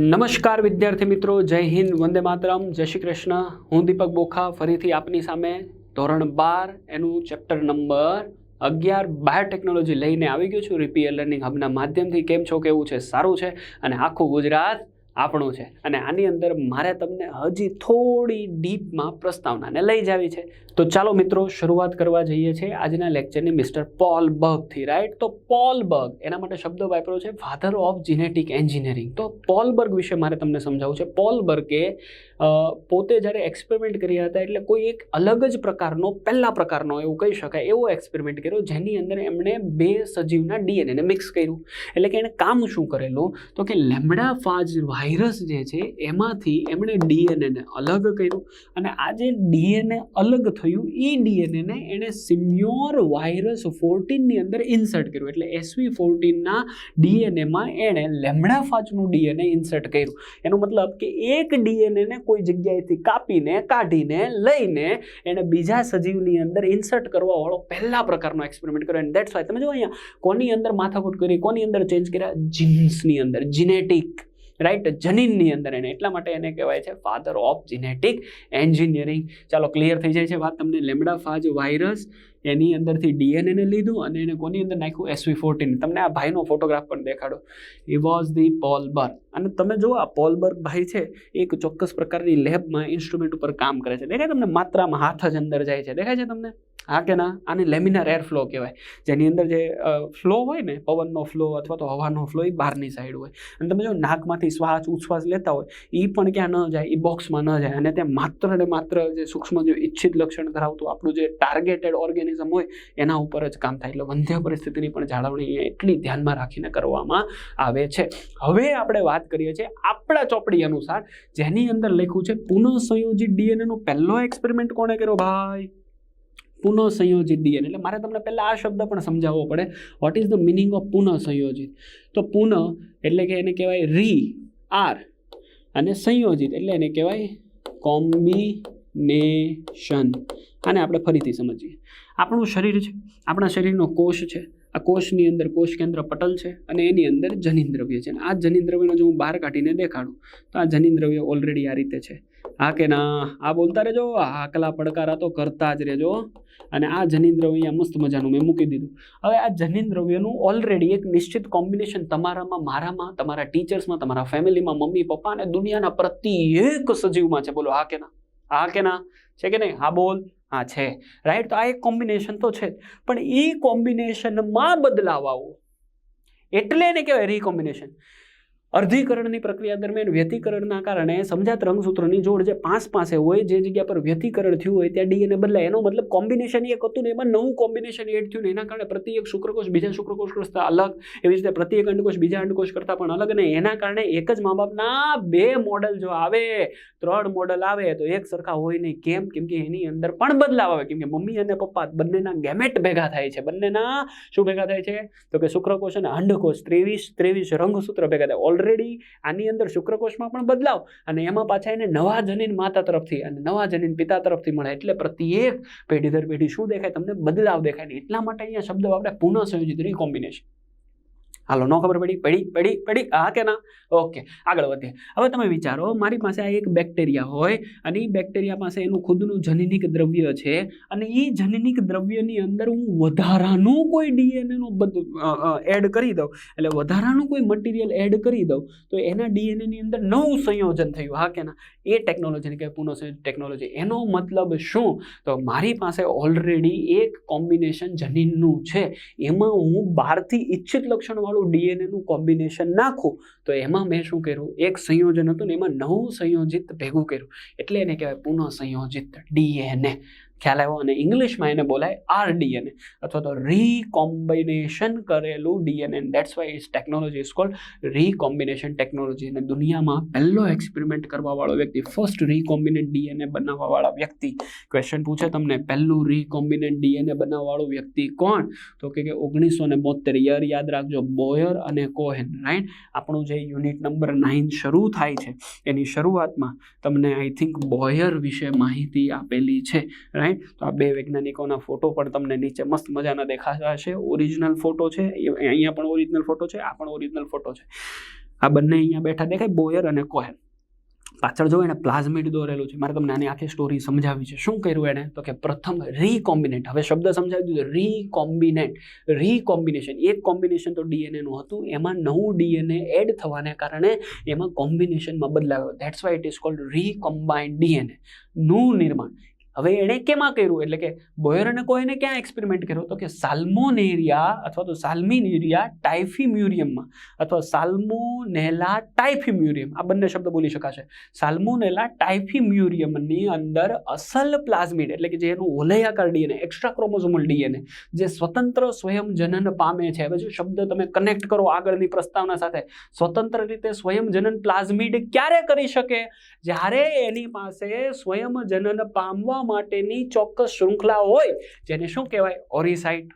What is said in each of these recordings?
નમસ્કાર વિદ્યાર્થી મિત્રો, જય હિન્દ, વંદે માતરમ, જય શ્રી કૃષ્ણ. હું દીપક બોખા, ફરીથી આપની સામે ધોરણ બાર, એનું ચેપ્ટર નંબર અગિયાર, બાયોટેકનોલોજી લઈને આવી ગયો છું. રીપીએલ લર્નિંગ હબના માધ્યમથી. કેમ છો, કેવું છે? સારું છે? અને આખું ગુજરાત આપણું છે. અને આની અંદર મારે તમને હજી થોડી ડીપમાં પ્રસ્તાવનાને લઈ જાવી છે. તો ચાલો મિત્રો, શરૂઆત કરવા જઈએ છીએ આજના લેક્ચરની મિસ્ટર પોલ બર્ગથી રાઈટ તો પોલ બર્ગ, એના માટે શબ્દ વાપર્યો છે ફાધર ઓફ જીનેટિક એન્જિનિયરિંગ તો પોલ બર્ગ વિશે મારે તમને સમજાવવું છે. પોલ બર્ગે પોતે જ્યારે એક્સપેરિમેન્ટ કર્યા હતા એટલે કોઈ એક અલગ જ પ્રકારનો, પહેલા પ્રકારનો એવું કહી શકાય, એવો એક્સપેરિમેન્ટ કર્યો જેની અંદર એમણે બે સજીવના ડીએનએને મિક્સ કર્યું. એટલે કે એણે કામ શું કરેલું? તો કે લેમડા ફાજ વાયરસ જે છે, એમાંથી એમણે ડીએનએને અલગ કર્યું અને આ જે ડીએનએ અલગ થયું એ ડીએનએને એણે સિમ્યોર વાયરસ ફોર્ટીનની અંદર ઇન્સર્ટ કર્યું. એટલે એસવી ફોર્ટીનના ડીએનએમાં એણે લેમડા ફાજનું ડીએનએ ઇન્સર્ટ કર્યું. એનો મતલબ કે એક ડીએનએને કોઈ જગ્યાએથી કાપીને, કાઢીને, લઈને એણે બીજા સજીવની અંદર ઇન્સર્ટ કરવાવાળો પહેલા પ્રકારનો એક્સપેરિમેન્ટ કર્યો. એન્ડ દેટ્સ વાય તમે જો અહીંયા, કોની અંદર માથાકૂટ કરી, કોની અંદર ચેન્જ કર્યા? જીન્સની અંદર જીનેટિક રાઈટ જનીનની અંદર એને. એટલા માટે એને કહેવાય છે ફાધર ઓફ જીનેટિક એન્જિનિયરિંગ ચાલો ક્લિયર થઈ જાય છે વાત તમને. લેમડા ફાજ વાયરસ એની અંદરથી ડીએનએને લીધું અને એને કોની અંદર નાખ્યું? એસવી ફોર્ટીન તમને આ ભાઈનો ફોટોગ્રાફ પણ દેખાડો. ઈ વોઝ ધી પોલબર્ગ અને તમે જો આ પોલબર્ગ ભાઈ છે, એક ચોક્કસ પ્રકારની લેબમાં ઇન્સ્ટ્રુમેન્ટ ઉપર કામ કરે છે. દેખાય તમને માત્રામાં હાથ જ અંદર જાય છે. દેખાય છે તમને? હા કે ના, આને લેમિનાર એર ફ્લો કહેવાય. જેની અંદર જે ફ્લો હોય ને, પવનનો ફ્લો અથવા તો હવાનો ફ્લો એ બહારની સાઈડ હોય. અને તમે જો નાકમાંથી શ્વાસ, ઉચ્છ્વાસ લેતા હોય એ પણ ક્યાં ન જાય એ બોક્સમાં ન જાય. અને ત્યાં માત્ર ને માત્ર જે સૂક્ષ્મ, જે ઈચ્છિત લક્ષણ ધરાવતું આપણું જે ટાર્ગેટેડ ઓર્ગેનિઝમ હોય, એના ઉપર જ કામ થાય. એટલે વંધ્ય પરિસ્થિતિની પણ જાળવણી એટલી ધ્યાનમાં રાખીને કરવામાં આવે છે. હવે આપણે વાત કરીએ છીએ આપણા ચોપડી અનુસાર, જેની અંદર લખ્યું છે પુનઃસંયોજિત ડીએનએનો પહેલો એક્સપેરિમેન્ટ કોણે કર્યો, ભાઈ? પુનઃસંયોજિત ડીએનએ. એટલે મારે તમને પહેલાં આ શબ્દ પણ સમજાવવો પડે. What is the meaning of પુનઃસંયોજિત? તો પુનઃ એટલે કે એને કહેવાય રી, આર અને સંયોજિત એટલે એને કહેવાય કોમ્બિનેશન. આને આપણે ફરીથી સમજીએ. આપણું શરીર છે, આપણા શરીરનો કોષ છે આ કોષની અંદર, કોષ કેન્દ્ર પટલ છે અને એની અંદર જનીન દ્રવ્ય છે. અને આ જનીન દ્રવ્યનો જો હું બહાર કાઢીને દેખાડું, તો આ જનીન દ્રવ્ય ઓલરેડી આ રીતે છે. હા કે ના? આ બોલતા રહેજો. આકલા પડકારા તો કરતા જ રહેજો. અને આ જનીન દ્રવ્ય અહીંયા મસ્ત મજાનું મેં મૂકી દીધું. હવે આ જનીન દ્રવ્યનું ઓલરેડી એક નિશ્ચિત કોમ્બિનેશન તમારામાં, મારામાં, તમારા ટીચર્સમાં તમારા ફેમિલીમાં મમ્મી, પપ્પા અને દુનિયાના પ્રત્યેક સજીવમાં છે. બોલો, હા કે ના? હા કે ના? છે કે નહીં? હા બોલ. હા, છે. રાઈટ તો આ એક કોમ્બિનેશન તો છે પણ એ કોમ્બિનેશનમાં બદલાવ આવવો એટલે એને કહેવાય રીકોમ્બિનેશન અર્ધીકરણની પ્રક્રિયા દરમિયાન વ્યતિકરણના કારણે સમજાત રંગસૂત્રની જોડ જે પાંચ પાસે હોય, જે જગ્યા પર વ્યતિકરણ થયું હોય, ત્યાં ડીએનએ બદલાય. એનો મતલબ કોમ્બિનેશન એક હતું ને એમાં નવું કોમ્બિનેશન એડ થયું ને એના કારણે પ્રત્યેક શુક્રકોષ બીજા શુક્રકોષ કરતાં અલગ, એવી રીતે પ્રત્યેક અંડકોષ બીજા અંડકોષ કરતાં પણ અલગ નહીં એના કારણે એક જ મા બાપના બે મોડલ જો આવે, ત્રણ મોડલ આવે, તો એક સરખા હોય નહીં. કેમ? કેમ કે એની અંદર પણ બદલાવ આવે. કેમ કે મમ્મી અને પપ્પા બંનેના ગેમેટ ભેગા થાય છે. બંનેના શું ભેગા થાય છે? તો કે શુક્રકોષ અને અંડકોષ. ત્રેવીસ ત્રેવીસ રંગસૂત્ર ભેગા થાય. ઓલરેડી આની અંદર શુક્રકોષમાં પણ બદલાવ અને એમાં પાછા એને નવા જનીન માતા તરફથી અને નવા જનીન પિતા તરફથી મળે. એટલે પ્રત્યેક પેઢી દર પેઢી શું દેખાય? તમને બદલાવ દેખાય એટલા માટે અહીંયા શબ્દ આપણે પુનઃ સંયોજિત રીકોમ્બિનેશન હાલો, ન ખબર પડી પડી પડી પડી, હા કે ના? ઓકે, આગળ વધીએ. હવે તમે વિચારો, મારી પાસે આ એક બેક્ટેરિયા હોય અને એ બેક્ટેરિયા પાસે એનું ખુદનું જનનિક દ્રવ્ય છે અને એ જનનિક દ્રવ્યની અંદર હું વધારાનું કોઈ ડીએનએનું બધું એડ કરી દઉં, એટલે વધારાનું કોઈ મટીરિયલ એડ કરી દઉં, તો એના ડીએનએની અંદર નવું સંયોજન થયું, હા કે ના? એ ટેકનોલોજીને કે પુનઃ ટેકનોલોજી એનો મતલબ શું? તો મારી પાસે ઓલરેડી એક કોમ્બિનેશન જનીનનું છે. એમાં હું બહારથી ઈચ્છિત લક્ષણવાળું ડીએનએનું કોમ્બિનેશન નાખું, તો એમાં મેં શું કર્યું? એક સંયોજન હતું ને એમાં નવું સંયોજિત ભેગું કર્યું. એટલે એને કહેવાય પુનઃ સંયોજિત ડીએનએ ખ્યાલ આવ્યો અને ઇંગ્લિશમાં એને બોલાય આર ડીએનએ અથવા તો રીકોમ્બિનેશન કરેલું DNA that's why is technology is called recombination technology અને દુનિયામાં પહેલો એક્સપેરિમેન્ટ કરવાવાળો વ્યક્તિ ફર્સ્ટ રીકોમ્બિનેટ ડીએનએ બનાવવાવાળા વ્યક્તિ. ક્વેશ્ચન પૂછે તમને, પહેલું રીકોમ્બિનેટ ડીએનએ બનાવવાળો વ્યક્તિ કોણ? તો કે ઓગણીસો ને બોતેર યર યાદ રાખજો, બોયર અને કોહેન રાઈટ આપણું જે યુનિટ નંબર નાઇન શરૂ થાય છે, એની શરૂઆતમાં તમને આઈ થિંક બોયર વિશે માહિતી આપેલી છે રાઈટ તો આ બે વૈજ્ઞાનિકોના ફોટો પણ તમને નીચે મસ્ત મજાના દેખાતા ઓરિજિનલ ફોટો છે. અહીંયા પણ ઓરિજિનલ ફોટો છે. આ પણ ઓરિજિનલ ફોટો છે. આ બંને અહીંયા બેઠા દેખાય. બોયર અને કોહેન પાછળ જો એને પ્લાઝમિડ દોરેલું છે. મારે તમને આની આખી સ્ટોરી સમજાવી છે. શું કર્યું એને તો કે પ્રથમ રીકોમ્બિનેટ હવે શબ્દ સમજાવી દીધો. રીકોમ્બિનેટ રીકોમ્બિનેશન એક કોમ્બિનેશન તો ડીએનએનું હતું. એમાં નવું ડીએનએ એડ થવાને કારણે એમાં કોમ્બિનેશનમાં બદલાયો. That's why it is called recombined DNA નું નિર્માણ. હવે એણે કેમાં કર્યું? એટલે કે બોયર અને કોઈને ક્યાં એક્સપેરિમેન્ટ કર્યો? તો કે સાલ્મોનેરિયા અથવા તો સાલ્મિનેરિયા ટાઇફીમ્યુરિયમમાં અથવા સાલ્મોનેલા ટાઇફીમ્યુરિયમ. આ બંને શબ્દ બોલી શકાશે. સાલ્મોનેલા ટાઇફીમ્યુરિયમની અંદર અસલ પ્લાઝમિડ એટલે કે જે એનું ઓલયાકાર ડીએનએ એક્સ્ટ્રા ક્રોમોઝોમલ ડીએનએ, જે સ્વતંત્ર સ્વયં જનન પામે છે. હવે જો શબ્દ તમે કનેક્ટ કરો આગળની પ્રસ્તાવના સાથે, સ્વતંત્ર રીતે સ્વયં જનન પ્લાઝમિડ ક્યારે કરી શકે? જ્યારે એની પાસે સ્વયં જનન પામવા માટેની ચોક્કસ શૃંખલા હોય, જેને શું કહેવાય? ઓરિસાઇટ.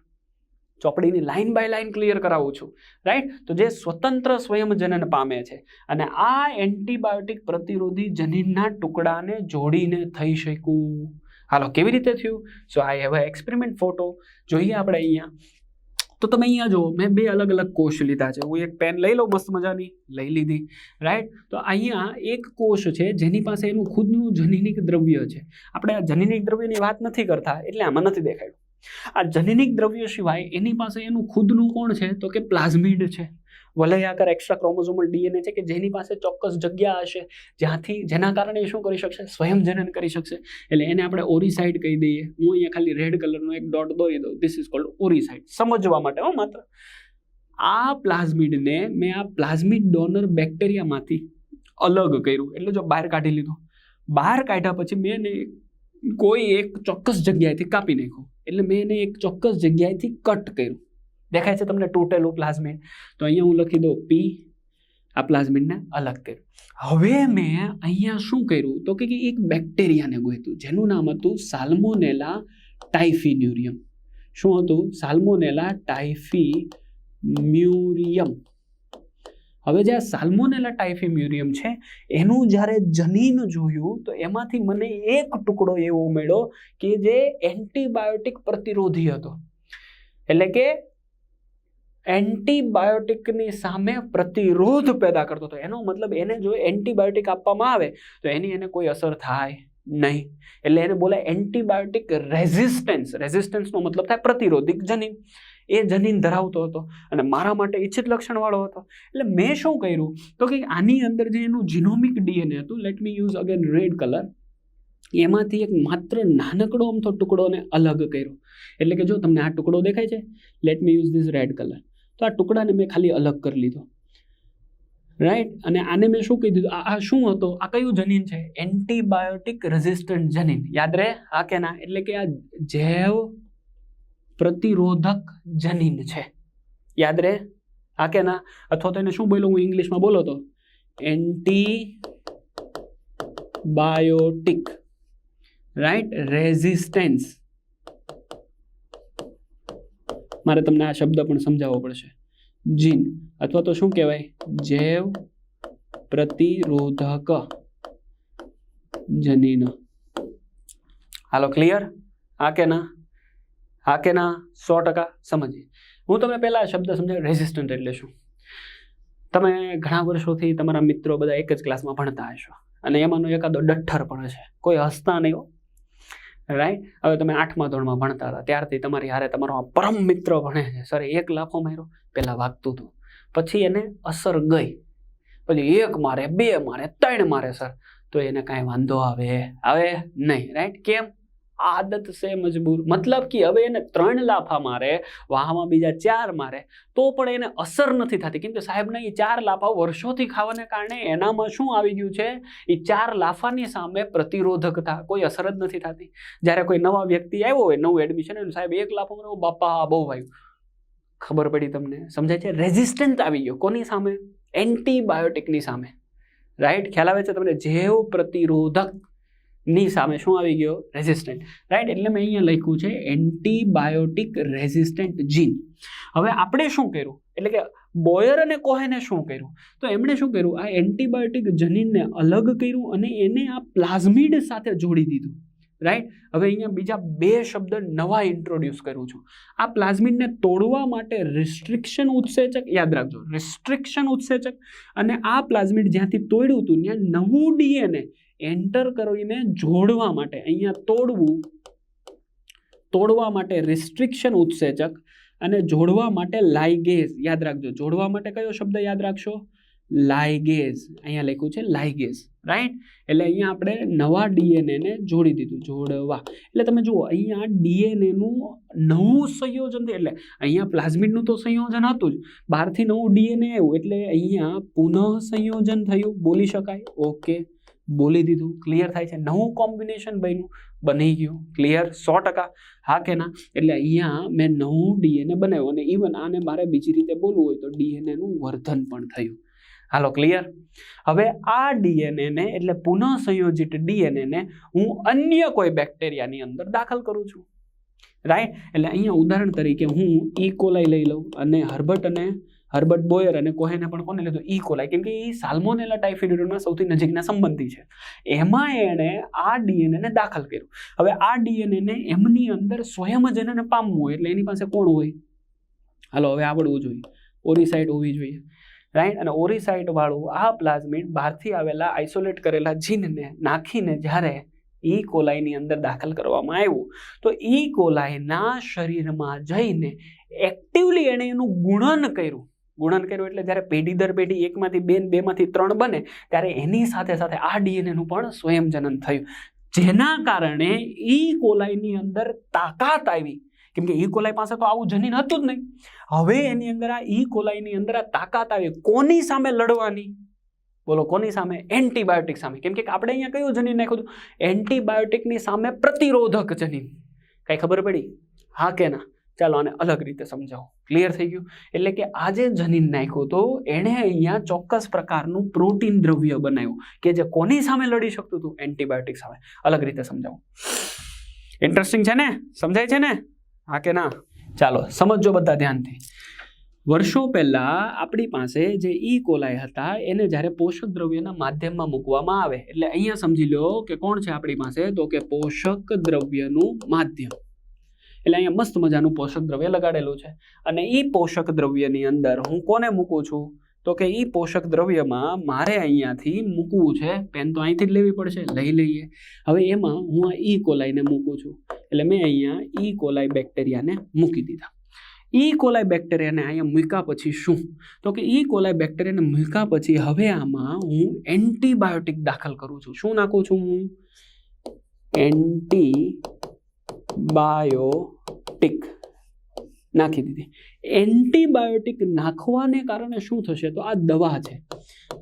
ચોપડીની લાઇન બાય લાઇન ક્લિયર કરાવું છું રાઈટ તો જે સ્વતંત્ર સ્વયંજનન પામે છે, અને આ એન્ટીબાયોટિક પ્રતિરોધી જનીનના ટુકડાને જોડીને થઈ શકું. હાલો, કેવી રીતે થયું? So I have experiment photo જોઈએ આપણે અહીંયા. તો તમે અહીંયા જુઓ, મેં બે અલગ અલગ કોષ લીધા છે. હું એક પેન લઈ લઉં, મસ્ત મજાની, લઈ લીધી રાઈટ તો અહીંયા એક કોષ છે, જેની પાસે એનું ખુદનું જનીનિક દ્રવ્ય છે. આપણે આ જનીનિક દ્રવ્યની વાત નથી કરતા, એટલે આમાં નથી દેખાયું. આ જનીનિક દ્રવ્ય સિવાય એની પાસે એનું ખુદનું કોણ છે? તો કે પ્લાઝમિડ છે. વલયાકાર એક્સ્ટ્રા ક્રોમોઝોમલ ડીએનએ છે કે જેની પાસે ચોક્કસ જગ્યા હશે, જ્યાંથી જેના કારણે શું કરી શકશે? સ્વયંજનન કરી શકશે. એટલે એને આપણે ઓરિસાઇડ કહી દઈએ. હું અહીંયા ખાલી રેડ કલરનો એક ડોટ દોરી દઉં. ધીસ ઇઝ કોલ્ડ ઓરિસાઇડ સમજવા માટે હો માત્ર. આ પ્લાઝમિડને મેં આ પ્લાઝમિડ ડોનર બેક્ટેરિયામાંથી અલગ કર્યું. એટલે જો બહાર કાઢી લીધું. બહાર કાઢ્યા પછી મેં એને કોઈ એક ચોક્કસ જગ્યાએથી કાપી નાખ્યું. એટલે મેં એને એક ચોક્કસ જગ્યાએથી કટ કર્યું. દેખાય છે તમને તૂટેલું પ્લાઝમિડ તો અહીંયા હું લખી દઉં પી આ પ્લાઝમિડને અલગ કર્યું. હવે મેં અહીંયા શું કર્યું? તો કે એક બેક્ટેરિયાને ગોયતું, જેનું નામ હતું સાલ્મોનેલા ટાઇફિન્યુરિયમ શું હતું? સાલ્મોનેલા ટાઇફી મ્યુરિયમ હવે જે આ સાલ્મોનેલા ટાઇફીમ્યુરિયમ છે, એનું જ્યારે જનીન જોયું, તો એમાંથી મને એક ટુકડો એવો મળ્યો કે જે એન્ટીબાયોટિક પ્રતિરોધી હતો. એટલે કે એન્ટીબાયોટિકની સામે પ્રતિરોધ પેદા કરતો હતો. એનો મતલબ એને જો એન્ટીબાયોટિક આપવામાં આવે, તો એની એને કોઈ અસર થાય નહીં. એટલે એને બોલાય એન્ટીબાયોટિક રેઝિસ્ટન્સ. રેઝિસ્ટન્સનો મતલબ થાય પ્રતિરોધિક જનીન. એ જનીન ધરાવતો હતો અને મારા માટે ઈચ્છિત લક્ષણવાળો હતો. એટલે મેં શું કર્યું? તો કે આની અંદર જે એનું જીનોમિક ડીએનએ હતું let me use again red colour એમાંથી એક માત્ર નાનકડો અમથો ટુકડોને અલગ કર્યો. એટલે કે જો તમને આ ટુકડો દેખાય છે let me use this red colour તો આ ટુકડાને મેં ખાલી અલગ કરી લીધો. રાઈટ અને આને મેં શું કહી દીધું આ શું હતો? આ કયું જનીન છે? એન્ટીબાયોટિક રેઝિસ્ટન્ટ જનીન. યાદ રહે? આ કે ના? એટલે કે આ જૈવ પ્રતિરોધક જનીન છે. યાદ રહે? આ કે ના? અથવા તો એને શું બોલો હું ઇંગ્લિશમાં બોલો તો. એન્ટી બાયોટિક રાઈટ રેઝિસ્ટન્સ મારે તમને આ શબ્દ પણ સમજાવવો પડશે. જીન, અથવા તો શું કહેવાય? જૈવ પ્રતિરોધક જનીન. હાલો ક્લિયર આ કે ના હા કે ના સો ટકા સમજીએ. હું તમને પહેલાં શબ્દ સમજાવ રેઝિસ્ટન્ટ એટલે શું? તમે ઘણા વર્ષોથી તમારા મિત્રો બધા એક જ ક્લાસમાં ભણતા હશો. અને એમાંનો એકાદો ડઠ્ઠર પણ હશે. કોઈ હસતા નહીં હો. રાઈટ હવે તમે આઠમા ધોરણમાં ભણતા હતા. ત્યારથી તમારી હારે તમારો પરમ મિત્ર ભણે છે. સર, એક લાફો માર્યો પહેલાં વાગતું હતું. પછી એને અસર ગઈ. પછી એક મારે, બે મારે, ત્રણ મારે, સર. તો એને કાંઈ વાંધો આવે? આવે નહીં. રાઈટ કેમ? આદત છે મજબૂર. મતલબ કે હવે એને ત્રણ લાફા મારે, વાહમાં બીજા ચાર મારે, તો પણ એને અસર નથી થતી. કેમ કે સાહેબને એ ચાર લાફા વર્ષોથી ખાવાને કારણે એનામાં શું આવી ગયું છે? એ ચાર લાફાની સામે પ્રતિરોધકતા કોઈ અસર જ નથી થતી. જ્યારે કોઈ નવા વ્યક્તિ આવ્યો હોય, નવું એડમિશન સાહેબ, એક લાફો મને બાપા બહુ આવ્યું. ખબર પડી તમને? સમજાય છે? રેઝિસ્ટન્ટ આવી ગયો. કોની સામે? એન્ટીબાયોટિકની સામે. રાઈટ ખ્યાલ આવે છે તમને? જેવ પ્રતિરોધક ની સામે શું આવી ગયો? રેઝિસ્ટન્ટ રાઈટ એટલે મેં અહીંયા લખ્યું છે એન્ટીબાયોટિક રેઝિસ્ટન્ટ જીન. હવે આપણે શું કર્યું? એટલે કે બોયર અને કોહેને શું કર્યું? તો એમણે શું કર્યું? આ એન્ટીબાયોટિક જનીનને અલગ કર્યું અને એને આ પ્લાઝમિડ સાથે જોડી દીધું. રાઈટ હવે અહીંયા બીજા બે શબ્દ નવા ઇન્ટ્રોડ્યુસ કરું છું. આ પ્લાઝમિનને તોડવા માટે રિસ્ટ્રિક્શન ઉત્સેચક, યાદ રાખજો રિસ્ટ્રિક્શન ઉત્સેચક અને આ પ્લાઝમિડ જ્યાંથી તોડ્યું હતું, ત્યાં નવું ડીએનએ એન્ટર કરીને જોડવા માટે, અહીંયા તોડવું, તોડવા માટે રિસ્ટ્રિક્શન ઉત્સેચક અને જોડવા માટે લાઇગેઝ યાદ રાખજો, જોડવા માટે કયો શબ્દ યાદ રાખશો? લાઇગેઝ અહીંયા લખ્યું છે લાઇગેઝ રાઈટ એટલે અહીંયા આપણે નવા ડીએનએને જોડી દીધું, જોડવા. એટલે તમે જુઓ, અહીંયા ડીએનએનું નવું સંયોજન એટલે અહીંયા પ્લાઝમિડનું તો સંયોજન હતું જ. બહારથી નવું ડીએનએ આવ્યું, એટલે અહીંયા પુનઃ સંયોજન થયું, બોલી શકાય. ઓકે, બોલી દીધું ક્લિયર થાય છે. નવું કોમ્બિનેશન બન્યું, બની ગયું ક્લિયર સો ટકા. હા કે ના? એટલે અહીંયા મેં નવું ડીએનએ બનાવ્યું, અને ઇવન આને મારે બીજી રીતે બોલવું હોય તો ડીએનએનું વર્ધન પણ થયું. હાલો ક્લિયર હવે આ ડીએનએને એટલે પુનઃ સંયોજિત ડીએનએને હું અન્ય કોઈ બેક્ટેરિયાની અંદર દાખલ કરું છું. રાઈટ એટલે અહીંયા ઉદાહરણ તરીકે હું ઈ કોલાઈ લઈ લઉં અને હર્બર્ટ અને હર્બર્ટ બોયર અને કોહેને પણ કોને લીધું? ઈ કોલાઈ કેમ કે એ સાલ્મોનેલા ટાઇફિડોના સૌથી નજીકના સંબંધી છે. એમાં એણે આ ડીએનએને દાખલ કર્યું. હવે આ ડીએનએને એમની અંદર સ્વયં જ એને પામવું હોય એટલે એની પાસે કોણ હોય? હાલો, હવે આવડવું જોઈએ. ઓરી સાઇડ હોવી જોઈએ. રાઈટ? અને ઓરિસાઇટ વાળું આ પ્લાઝમિડ બહારથી આવેલા આઇસોલેટ કરેલા જીનને નાખીને જ્યારે ઈ કોલાઈની અંદર દાખલ કરવામાં આવ્યું, તો ઈ કોલાઈના શરીરમાં જઈને એક્ટિવલી એણે એનું ગુણન કર્યું. ગુણન કર્યું એટલે જ્યારે પેઢી દર પેઢી એકમાંથી બે બેમાંથી ત્રણ બને, ત્યારે એની સાથે સાથે આ ડીએનએનું પણ સ્વયંજનન થયું. જેના કારણે ઈ કોલાઈની અંદર તાકાત આવી. કેમ કે ઈ કોલાઈ પાસે તો આવું જનીન હતું જ નહીં. હવે એની અંદર આ ઈ કોલાઈની અંદર આ તાકાત આવી, કોની સામે લડવાની? બોલો, કોની સામે? એન્ટીબાયોટિક સામે. કેમ કે આપણે અહીંયા કયું જનીન નાખ્યું હતું? એન્ટીબાયોટિકની સામે પ્રતિરોધક જનીન. કાંઈ ખબર પડી? હા કે ના? ચાલો આને અલગ રીતે સમજાવો. ક્લિયર થઈ ગયું? એટલે કે આ જે જનીન નાખ્યું તો એણે અહીંયા ચોક્કસ પ્રકારનું પ્રોટીન દ્રવ્ય બનાવ્યું. કે જે કોની સામે લડી શકતું હતું? એન્ટીબાયોટિક સામે. અલગ રીતે સમજાવો. ઇન્ટરેસ્ટિંગ છે ને? સમજાય છે ને? હા કે ના? ચાલો, સમજજો બધા ધ્યાનથી. વર્ષો પહેલાં આપણી પાસે જે ઈ કોલાઈ હતા, એને જ્યારે પોષક દ્રવ્યના માધ્યમમાં મૂકવામાં આવે, એટલે અહીંયા સમજી લો કે કોણ છે આપણી પાસે? તો કે પોષક દ્રવ્યનું માધ્યમ. એટલે અહીંયા મસ્ત મજાનું પોષક દ્રવ્ય લગાડેલું છે. અને એ પોષક દ્રવ્યની અંદર હું કોને મૂકું છું? તો કે એ પોષક દ્રવ્યમાં મારે અહીંયાથી મૂકવું છે, પેન તો અહીંથી જ લેવી પડશે, લઈ લઈએ. હવે એમાં હું આ ઈ કોલાઈને મૂકું છું. એટલે મેં અહીંયા ઈ કોલાઈ બેક્ટેરિયાને મૂકી દીધા. ઈ કોલાઈ બેક્ટેરિયાને અહીંયા મૂક્યા પછી શું? તો કે ઈ કોલાઈ બેક્ટેરિયાને મૂક્યા પછી હવે આમાં હું એન્ટીબાયોટિક દાખલ કરું છું. શું નાખું છું હું? એન્ટી બાયોટિક નાખી દીધી. એન્ટીબાયોટિક નાખવાને કારણે શું થશે? તો આ દવા છે.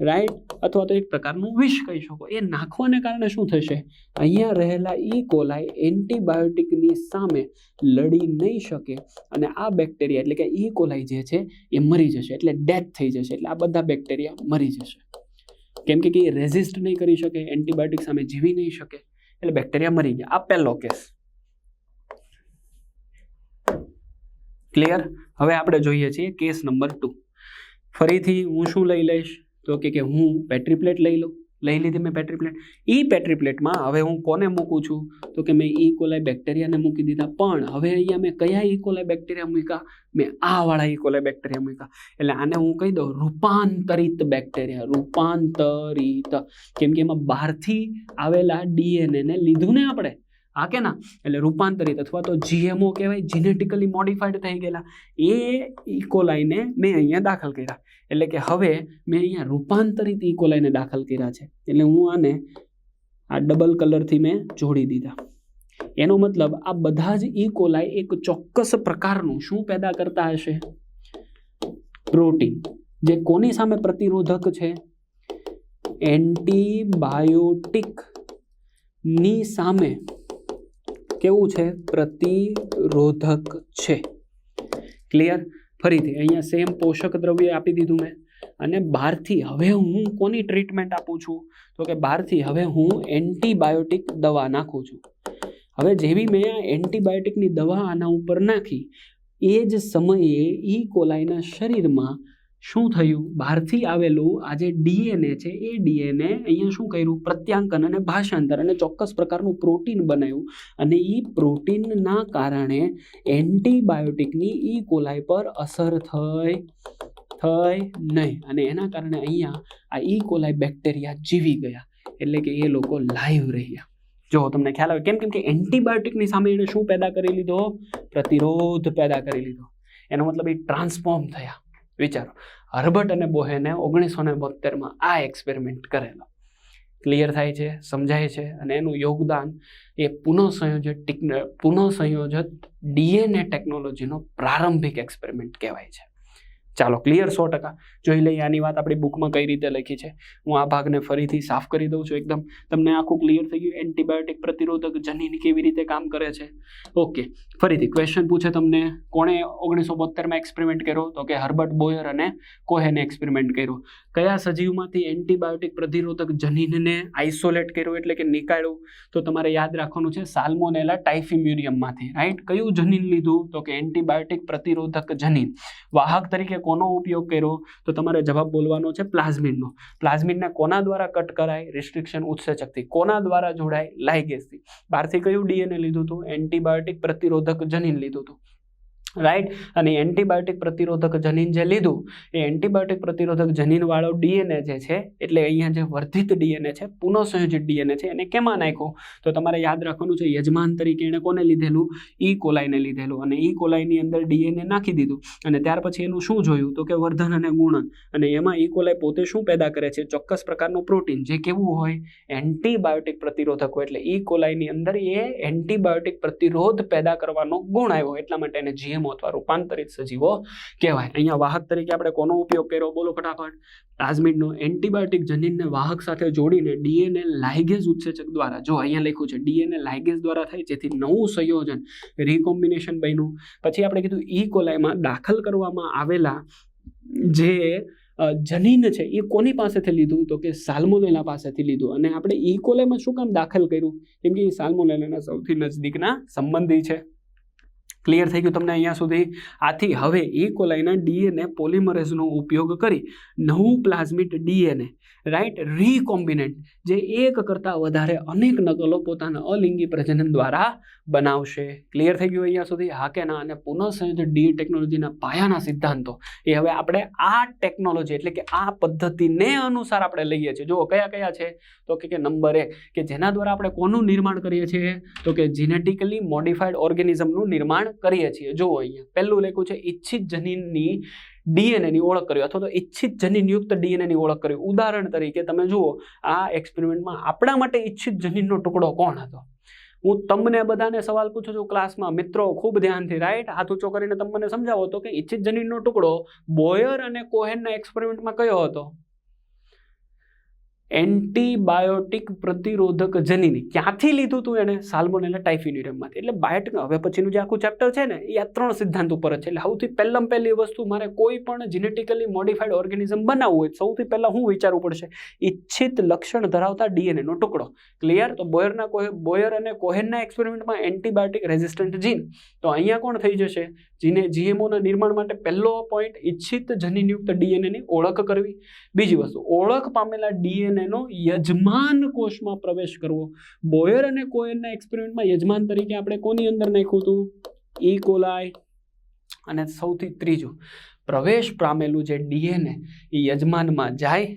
રાઈટ અથવા તો એક પ્રકારનું વિષ કહી શકો. એ નાખવાને કારણે શું થશે? અહીંયા રહેલા ઈ કોલાઈ એન્ટીબાયોટિકની સામે લડી નહીં શકે અને આ બેક્ટેરિયા, એટલે કે ઈ કોલાઈ જે છે, એ મરી જશે. એટલે ડેથ થઈ જશે. એટલે આ બધા બેક્ટેરિયા મરી જશે. કેમ કે એ રેઝિસ્ટ નહીં કરી શકે, એન્ટીબાયોટિક સામે જીવી નહીં શકે. એટલે બેક્ટેરિયા મરી ગયા. આ પહેલો કેસ. ક્લિયર હવે આપણે જોઈએ છીએ કેસ નંબર ટુ ફરીથી હું શું લઈ લઈશ? તો કે કે હું પેટ્રી પ્લેટ લઈ લઉં. લઈ લીધી મેં પેટ્રી પ્લેટ એ પેટ્રી પ્લેટમાં હવે હું કોને મૂકું છું? તો કે મેં ઈ બેક્ટેરિયાને મૂકી દીધા. પણ હવે અહીંયા મેં કયા ઈ બેક્ટેરિયા મૂક્યા? મેં આ વાળા ઈ બેક્ટેરિયા મૂક્યા. એટલે આને હું કહી દઉં, રૂપાંતરિત બેક્ટેરિયા રૂપાંતરિત. કેમ કે એમાં બહારથી આવેલા ડીએનએને લીધું ને આપણે. હા કે ના એટલે રૂપાંતરિત અથવા તો જીએમઓ કહેવાય જીનેટિકલી મોડિફાઈડ થઈ ગયેલા. એ ઇકોલાઈને મેં અહીંયા દાખલ કર્યા. એટલે કે હવે મેં અહીંયા રૂપાંતરિત ઇકોલાઈને દાખલ કર્યા છે. એટલે હું આને આ ડબલ કલરથી મેં જોડી દીધા. એનો મતલબ આ બધા જ ઇકોલાઈ એક ચોક્કસ પ્રકારનું શું પેદા કરતા હશે? પ્રોટીન. જે કોની સામે પ્રતિરોધક છે? એન્ટીબાયોટિકની સામે. કેવું છે? પ્રતિરોધક છે. ક્લિયર ફરીથી, અહીંયા સેમ પોષક દ્રવ્ય આપી દીધું મેં. અને બહારથી હવે હું કોની ટ્રીટમેન્ટ આપું છું? તો કે બહારથી હવે હું એન્ટીબાયોટિક દવા નાખું છું. હવે જેવી મેં આ એન્ટીબાયોટિકની દવા આના ઉપર નાખી, એ જ સમયે ઈ કોલાઈના શરીરમાં શું થયું? બહારથી આવેલું આ જે ડીએનએ છે, એ ડીએનએ અહીંયા શું કર્યું? પ્રત્યાંકન અને ભાષાંતર અને ચોક્કસ પ્રકારનું પ્રોટીન બનાવ્યું અને એ પ્રોટીનના કારણે એન્ટીબાયોટિકની ઈ કોલાઈ પર અસર થઈ થઈ નહીં અને એના કારણે અહીંયા આ ઈ કોલાઈ બેક્ટેરિયા જીવી ગયા એટલે કે એ લોકો લાઈવ રહ્યા. જો તમને ખ્યાલ આવે, કેમ કેમ કે એન્ટીબાયોટિકની સામે એણે શું પેદા કરી લીધો? પ્રતિરોધ પેદા કરી લીધો. એનો મતલબ એ ટ્રાન્સફોર્મ થયા. વિચારો. હર્બર્ટ અને બોહેને ઓગણીસો ને બોતેરમાં આ એક્સપેરિમેન્ટ કરેલો. ક્લિયર થાય છે, સમજાય છે અને એનું યોગદાન એ પુનઃસંયોજક ટિક, પુનઃસંયોજિત ડીએનએ ટેકનોલોજીનો પ્રારંભિક એક્સપેરિમેન્ટ કહેવાય છે. ચાલો ક્લિયર સો ટકા. જોઈ લઈએ આની વાત આપણી બુકમાં કઈ રીતે લખી છે. હું આ ભાગને ફરીથી સાફ કરી દઉં છું એકદમ. તમને આખું ક્લિયર થઈ ગયું. એન્ટીબાયોટિક પ્રતિરોધક જનીન કેવી રીતે કામ કરે છે? ઓકે ફરીથી ક્વેશ્ચન પૂછે તમને, કોણે ઓગણીસો બોતેરમાં એક્સપેરિમેન્ટ કર્યો? તો કે હર્બર્ટ બોયર અને કોહેને એક્સપેરિમેન્ટ કર્યો? કયા સજીવમાંથી એન્ટીબાયોટિક પ્રતિરોધક જનીનને આઇસોલેટ કર્યું એટલે કે નીકાળ્યું? તો તમારે યાદ રાખવાનું છે સાલ્મોનેલા ટાઇફિમ્યુરિયમમાંથી. રાઈટ કયું જનીન લીધું? તો કે એન્ટીબાયોટિક પ્રતિરોધક જનીન. વાહક તરીકે કોનો ઉપયોગ કર્યો? તો તમારે જવાબ બોલવાનો છે પ્લાઝમિનનો. પ્લાઝમિનને કોના દ્વારા કટ કરાય? રિસ્ટ્રિક્શન ઉત્સેચકથી. કોના દ્વારા જોડાય? લાઇગેસથી બહારથી કયું ડીએનએ લીધું હતું? એન્ટીબાયોટિક પ્રતિરોધક જનીન લીધું હતું. રાઈટ અને એન્ટીબાયોટિક પ્રતિરોધક જનીન જે લીધું, એ એન્ટીબાયોટિક પ્રતિરોધક જનીનવાળો ડીએનએ જે છે, એટલે અહીંયા જે વર્ધિત ડીએનએ છે, પુનઃસંયોજિત ડીએનએ છે, એને કેમાં નાખ્યું? તો તમારે યાદ રાખવાનું છે, યજમાન તરીકે એણે કોને લીધેલું? ઈ કોલાઈને લીધેલું. અને ઈ કોલાઈની અંદર ડીએનએ નાખી દીધું. અને ત્યાર પછી એનું શું જોયું? તો કે વર્ધન અને ગુણન. અને એમાં ઈ કોલાઈ પોતે શું પેદા કરે છે? ચોક્કસ પ્રકારનું પ્રોટીન. જે કેવું હોય? એન્ટીબાયોટિક પ્રતિરોધક હોય. એટલે ઈ કોલાઈની અંદર એ એન્ટીબાયોટિક પ્રતિરોધ પેદા કરવાનો ગુણ આવ્યો. એટલા માટે એને જીએમઓ અથવા રૂપાંતરિત સજીવો કહેવાય. અહીંયા વાહક તરીકે આપણે કોનો ઉપયોગ કર્યો? બોલો ફટાફટ. પ્લાઝમિડનો એન્ટીબાયોટિક જનીનને વાહક સાથે જોડીને ડીએનએ લાઇગેઝ ઉત્સેચક દ્વારા, જો અહીંયા લખ્યું છે, ડીએનએ લાઇગેઝ દ્વારા થાય, જેથી નવું સંયોજન રીકોમ્બિનેશન બન્યું. પછી આપણે કીધું ઈ કોલાઈમાં દાખલ કરવામાં આવેલા જે જનીન છે, એ કોની પાસેથી લીધું? તો કે સાલ્મોનેલા પાસેથી લીધું. અને આપણે ઈ કોલાઈમાં શું કામ દાખલ કર્યું? કેમ કે એ સાલ્મોનેલાના સૌથી નજદીકના સંબંધી છે. ક્લિયર થઈ ગયું તમને અહીંયા સુધી? આથી હવે ઇકોલાઈના કોલાઈના ડીએનએ પોલિમરેઝનો ઉપયોગ કરી નવું પ્લાઝમિટ ડીએનએ રાઈટ રીકોમ્બિનેન્ટ જે એક કરતાં વધારે અનેક નકલો પોતાના અલિંગી પ્રજનન દ્વારા બનાવશે. ક્લિયર થઈ ગયું અહીંયા સુધી? હા કે ના? અને પુનઃસંયોજિત ડી ટેકનોલોજીના પાયાના સિદ્ધાંતો, એ હવે આપણે આ ટેકનોલોજી એટલે કે આ પદ્ધતિને અનુસાર આપણે લઈએ છીએ. જો કયા કયા છે? તો કે નંબર એક, કે જેના દ્વારા આપણે કોનું નિર્માણ કરીએ છીએ? તો કે જીનેટિકલી મોડિફાઈડ ઓર્ગેનિઝમનું નિર્માણ કરીએ છીએ. જુઓ અહીંયા, પહેલું લખ્યું છે, ઈચ્છિત જનીનની ડીએનએની ઓળખ કરી. અથવા તો ઈચ્છિત જનીનયુક્ત ડીએનએની ઓળખ કરી. ઉદાહરણ તરીકે તમે જુઓ, આ એક્સપેરિમેન્ટમાં આપણા માટે ઈચ્છિત જનીનનો ટુકડો કોણ હતો? હું તમને બધાને સવાલ પૂછું છું ક્લાસમાં. મિત્રો, ખૂબ ધ્યાનથી રાઈટ હાથ ઊંચો કરીને તમને સમજાવો તો કે ઈચ્છિત જનીનનો ટુકડો બોયર અને કોહેનના એક્સપેરિમેન્ટમાં કયો હતો? એન્ટીબાયોટિક પ્રતિરોધક જનીની ક્યાંથી લીધું હતું એને? સાલ્મોનેલા ટાઇફિન્યુરિયમમાંથી એટલે બાયોટિક હવે પછીનું જે આખું ચેપ્ટર છે ને, એ આ ત્રણ સિદ્ધાંત ઉપર જ છે. એટલે સૌથી પહેલાં પહેલી વસ્તુ મારે કોઈ પણ જીનેટિકલી મોડિફાઈડ ઓર્ગેનિઝમ બનાવવું હોય સૌથી પહેલાં હું વિચારવું પડશે. ઈચ્છિત લક્ષણ ધરાવતા ડીએનએનો ટુકડો. ક્લિયર તો બોયરના કોહે બોયર અને કોહેનના એક્સપેરિમેન્ટમાં એન્ટીબાયોટિક રેઝિસ્ટન્ટ જીન તો અહીંયા કોણ થઈ જશે? જીને જીએમઓના નિર્માણ માટે પહેલો પોઈન્ટ ઈચ્છિત જનીનયુક્ત ડીએનએની ઓળખ કરવી. બીજી વસ્તુ, ઓળખ પામેલા ડીએનએનો યજમાન કોષમાં પ્રવેશ કરવો. બોયર અને કોયનના એક્સપેરિમેન્ટમાં યજમાન તરીકે આપણે કોની અંદર નાખ્યું હતું? ઈ કોલાય અને સૌથી ત્રીજું, પ્રવેશ પામેલું જે ડીએનએ એ યજમાનમાં જાય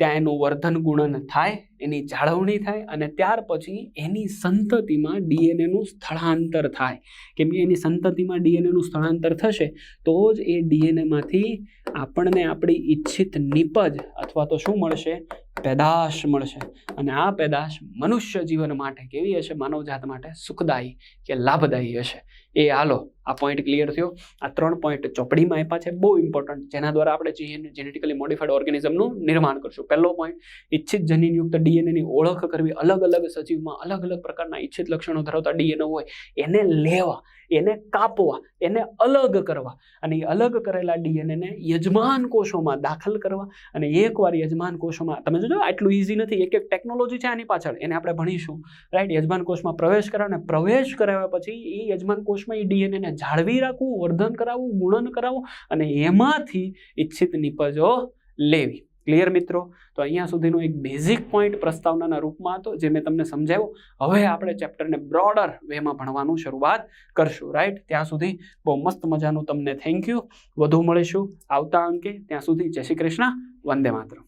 ત્યાં એનું વર્ધન ગુણન થાય, એની જાળવણી થાય અને ત્યાર પછી એની સંતતિમાં ડીએનએનું સ્થળાંતર થાય. કેમ કે એની સંતતિમાં ડીએનએનું સ્થળાંતર થશે, તો જ એ ડીએનએમાંથી આપણને આપણી ઈચ્છિત નિપજ અથવા તો શું મળશે? પેદાશ મળશે. અને આ પેદાશ મનુષ્ય જીવન માટે કેવી હશે? માનવજાત માટે સુખદાયી કે લાભદાયી હશે? એ હાલો, આ પોઈન્ટ ક્લિયર થયો. આ ત્રણ પોઈન્ટ ચોપડીમાં આપ્યા છે, બહુ ઇમ્પોર્ટન્ટ જેના દ્વારા આપણે જેનેટિકલી મોડિફાઈડ ઓર્ગેનિઝમનું નિર્માણ કરશું. પહેલો પોઈન્ટ ઈચ્છિત જનીનયુક્ત ડીએનએની ઓળખ કરવી. અલગ અલગ સજીવમાં અલગ અલગ પ્રકારના ઈચ્છિત લક્ષણો ધરાવતા ડીએનએ હોય. એને લેવા એને કાપવા, એને અલગ કરવા અને એ અલગ કરેલા ડીએનએને યજમાન કોષોમાં દાખલ કરવા અને એકવાર યજમાન કોષોમાં, તમે જોજો આટલું ઇઝી નથી એક એક ટેકનોલોજી છે આની પાછળ, એને આપણે ભણીશું રાઈટ યજમાન કોષમાં પ્રવેશ કરાવે અને પ્રવેશ કરાવ્યા પછી એ યજમાન કોષમાં એ ડીએનએને જાળવી રાખવું, વર્ધન કરાવવું, ગુણન કરાવવું અને એમાંથી ઈચ્છિત નિપજો લેવી. ક્લિયર મિત્રો? તો અહીંયા સુધીનો એક બેઝિક પોઈન્ટ પ્રસ્તાવનાના રૂપમાં હતો, જે મેં તમને સમજાવ્યું. હવે આપણે ચેપ્ટરને બ્રોડર વેમાં ભણવાનું શરૂઆત કરશું રાઈટ ત્યાં સુધી બહુ મસ્ત મજાનું તમને થેન્ક યુ વધુ મળીશું આવતા અંકે. ત્યાં સુધી જય શ્રી કૃષ્ણ. વંદે માતરમ.